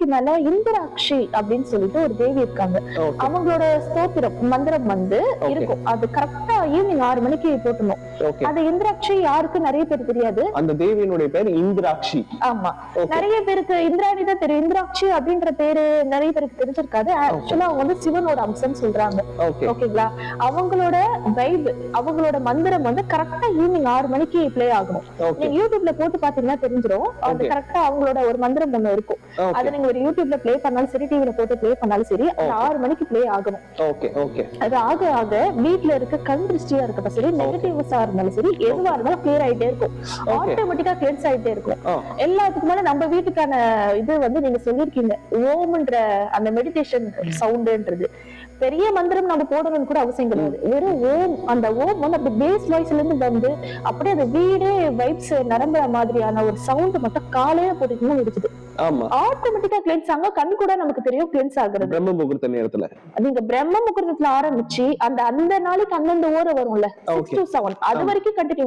மணிக்கு மேல இந்திராட்சி அப்படின்னு சொல்லிட்டு ஒரு தேவி இருக்காங்க. அவங்களோட ஸ்தோத்திரம் மந்திரம் வந்து. இருக்கும். அது கரெக்டா ஈவினிங் ஆறு மணிக்கு போட்டணும் ஓகே அது இந்திராட்சி யாருக்கு நிறைய பேர் தெரியாது. அந்த தேவியினுடைய பேர் இந்திராட்சி. ஆமா. நிறைய பேருக்கு இந்திராணி தான் தெரியும். இந்திராட்சி அப்படின்ற பேரு நிறைய பேருக்கு தெரிஞ்சிருக்காது. ஆக்சுவலா அவங்க வந்து சிவனோட அம்சம் சொல்றாங்க. ஓகே ஓகேங்களா அவங்களோட வைப் அவங்களோட மந்திரம் வந்து கரெக்டா ஈவினிங் ஆறு மணிக்கு ப்ளே ஆகணும். நீங்க யூடியூப்ல போட்டு பாத்தீங்கன்னா தெரிஞ்சிரும். அது. கரெக்டா அவங்களோட ஒரு மந்திரம் ஒண்ணு இருக்கும். அதை நீங்க ஒரு யூடியூப்ல ப்ளே பண்ணாலும் சரி டிவில போட்டு ப்ளே பண்ணாலும் சரி அது. ஆறு மணிக்கு ப்ளே ஆகணும். ஓகே ஓகே அது ஆக ஆக வீட்ல இருக்க கண் திருஷ்டியா இருக்கட்டும் சரி நெகட்டிவ்ஸா இருந்தாலும் சரி எதுவா இருந்தாலும் கிளியர் ஆயிட்டே இருக்கும். ஆட்டோமேட்டிக்கா கிளியர்ஸ் ஆயிட்டே இருக்கும். ஆ. எல்லாத்துக்கும் மேல நம்ம வீட்டுக்கான இது வந்து நீங்க சொல்லிருக்கீங்க ஓம்ன்ற அந்த மெடிடேஷன் சவுண்டுன்றது பெரிய மந்திரம் நம்ம போடணும்னு கூட அவசியம் கிடையாது. வெறும் ஓம் அந்த ஓம் வந்து அப்படி பேஸ் வாய்ஸ்ல இருந்து வந்து அப்படியே அந்த வீடே வைப்ஸ் நிரம்புற மாதிரியான ஒரு சவுண்ட் மட்டும் காலையில போட்டுக்கணும் ஆமா. ஆட்டோமேட்டிக்கா கிளென்ஸ் ஆகும் கண் கூட நமக்கு தெரியும் கிளென்ஸ் ஆகுறது. பிரம்ம முகூர்த்த நேரத்துல. நீங்க பிரம்ம முகூர்த்தத்துல ஆரம்பிச்சு அந்த அந்த நாளைக்கு அந்தந்த ஓர வரும்ல சிக்ஸ் Okay. டு செவன் அது அது வரைக்கும் கண்டினியூ